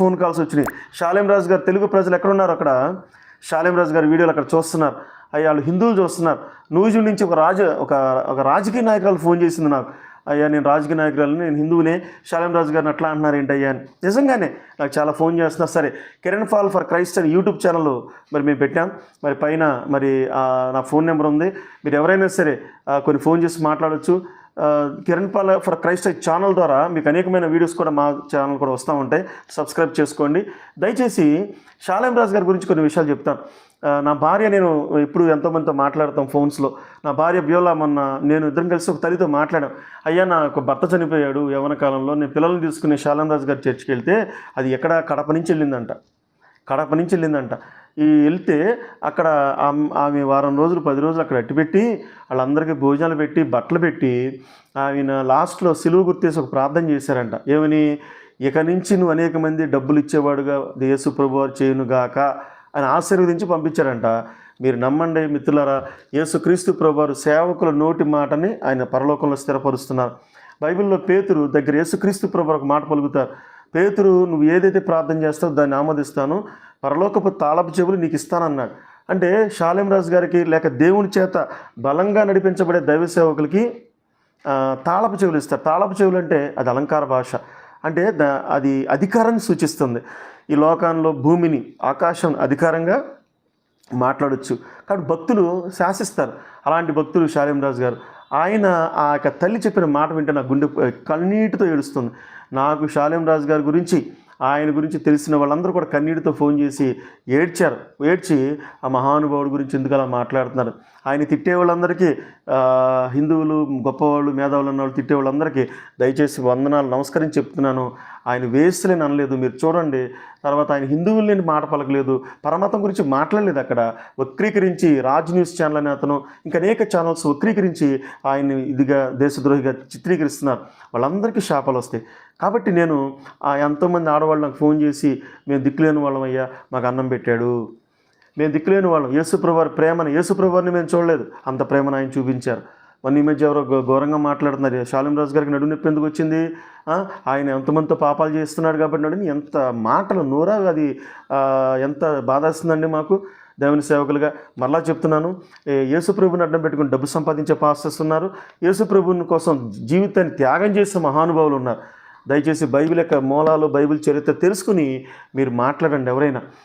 Phone calls వచ్చినాయి. షాలేం రాజు గారు తెలుగు ప్రజలు ఎక్కడ ఉన్నారు అక్కడ? షాలేం రాజు గారి వీడియోలు అక్కడ చూస్తున్నారు. అయ్యా వాళ్ళు హిందువులు చూస్తున్నారు. నూజిల్ నుంచి ఒక రాజ ఒక ఒక రాజకీయ నాయకురాలు ఫోన్ చేసింది నాకు. అయ్యా నేను రాజకీయ నాయకురాలని నేను హిందువునే. షాలేం రాజు గారిని అట్లా అంటున్నారు ఏంటి అయ్యా అని. నిజంగానే నాకు చాలా ఫోన్ చేస్తున్నారు. సరే కిరణ్ ఫాల్ ఫర్ క్రైస్ట్ అని యూట్యూబ్ ఛానల్ మరి మేము పెట్టాం. మరి పైన మరి నా ఫోన్ నెంబర్ ఉంది. మీరు ఎవరైనా సరే కొన్ని ఫోన్ చేసి మాట్లాడొచ్చు. Kiran Paul for Christ channel ద్వారా మీకు అనేకమైన వీడియోస్ కూడా మా ఛానల్ కూడా వస్తూ ఉంటాయి. సబ్స్క్రైబ్ చేసుకోండి. దయచేసి షాలేం రాజు గారి గురించి కొన్ని విషయాలు చెప్తాను. నా భార్య నేను ఇప్పుడు ఎంతోమందితో మాట్లాడతాం ఫోన్స్లో. నా భార్య బియోలా మొన్న నేను ఇద్దరం కలిసి ఒక తల్లితో మాట్లాడాం. అయ్యా నాకు భర్త చనిపోయాడు యవన కాలంలో. నేను పిల్లల్ని తీసుకుని షాలేం రాజు గారి చర్చికి వెళ్తే అది ఎక్కడ కడప నుంచి వెళ్ళిందంట. కడప నుంచి వెళ్ళిందంట. ఈ వెళ్తే అక్కడ ఆమె వారం రోజులు పది రోజులు అక్కడ అట్టిపెట్టి వాళ్ళందరికీ భోజనాలు పెట్టి బట్టలు పెట్టి ఆయన లాస్ట్లో సిలువు గుర్తేసి ఒక ప్రార్థన చేశారంట. ఏమని? ఇక నుంచి నువ్వు అనేక మంది డబ్బులు ఇచ్చేవాడుగా యేసు ప్రభువారు చేయునుగాక అని ఆశీర్వదించి పంపించారంట. మీరు నమ్మండి మిత్రులారా యేసుక్రీస్తు ప్రభువారు సేవకుల నోటి మాటని ఆయన పరలోకంలో స్థిరపరుస్తున్నారు. బైబిల్లో పేతురు దగ్గర యేసుక్రీస్తు ప్రభు ఒక మాట పలుకుతారు. పేతురు నువ్వు ఏదైతే ప్రార్థన చేస్తావో దాన్ని ఆమోదిస్తాను. పరలోకపు తాళపు చెవులు నీకు ఇస్తానన్నాడు అంటే షాలేం రాజు గారికి లేక దేవుని చేత బలంగా నడిపించబడే దైవ సేవకులకి తాళపు చెవులు ఇస్తారు. తాళపు చెవులు అంటే అది అలంకార భాష. అంటే దా అది అధికారాన్ని సూచిస్తుంది. ఈ లోకంలో భూమిని ఆకాశం అధికారంగా మాట్లాడొచ్చు. కాబట్టి భక్తులు శాసిస్తారు. అలాంటి భక్తులు శాలిం రాజు గారు. ఆయన ఆ యొక్క తల్లి చెప్పిన మాట వింటే నా గుండె కన్నీటితో ఏడుస్తుంది. నాకు శాలిం రాజు గారి గురించి ఆయన గురించి తెలిసిన వాళ్ళందరూ కూడా కన్నీటితో ఫోన్ చేసి ఏడ్చారు. ఏడ్చి ఆ మహానుభావుడి గురించి ఎందుకు అలా మాట్లాడుతున్నారు? ఆయన తిట్టే వాళ్ళందరికీ హిందువులు గొప్పవాళ్ళు మేధావులు ఉన్న వాళ్ళు తిట్టే వాళ్ళందరికీ దయచేసి వందనాలు నమస్కరించి చెప్తున్నాను. ఆయన వేస్తులేని అనలేదు మీరు చూడండి. తర్వాత ఆయన హిందువుల్ని మాట పలకలేదు పరమతం గురించి మాట్లాడలేదు అక్కడ. వక్రీకరించి రాజ్ న్యూస్ ఛానల్ అనే అతను ఇంకా అనేక ఛానల్స్ వక్రీకరించి ఆయన ఇదిగా దేశద్రోహిగా చిత్రీకరిస్తున్నారు. వాళ్ళందరికీ శాపాలు వస్తాయి. కాబట్టి నేను ఆ ఎంతోమంది ఆడవాళ్ళు నాకు ఫోన్ చేసి మేము దిక్కులేని వాళ్ళం అయ్యా మాకు అన్నం పెట్టాడు. మేము దిక్కులేని వాళ్ళం. యేసుప్రభు ప్రేమను యేసుప్రభుని మేము చూడలేదు. అంత ప్రేమను ఆయన చూపించారు. వన్ ఈ మధ్య ఎవరో ఘోరంగా మాట్లాడుతున్నారు. షాలిం రాజు గారికి నడుము నొప్పి ఎందుకు వచ్చింది? ఆయన ఎంతమందితో పాపాలు చేస్తున్నాడు కాబట్టి నడుము ఎంత మాటలు నోరా అది ఎంత బాధేస్తుందండి మాకు? దేవుని సేవకులుగా మరలా చెప్తున్నాను. ఏ, యేసుప్రభుని అడ్డం పెట్టుకుని డబ్బు సంపాదించే పాస్టర్స్ ఉన్నారు. యేసుప్రభుని కోసం జీవితాన్ని త్యాగం చేసే మహానుభావులు ఉన్నారు. దయచేసి బైబిల్ యొక్క మూలాలు బైబిల్ చరిత్ర తెలుసుకుని మీరు మాట్లాడండి ఎవరైనా.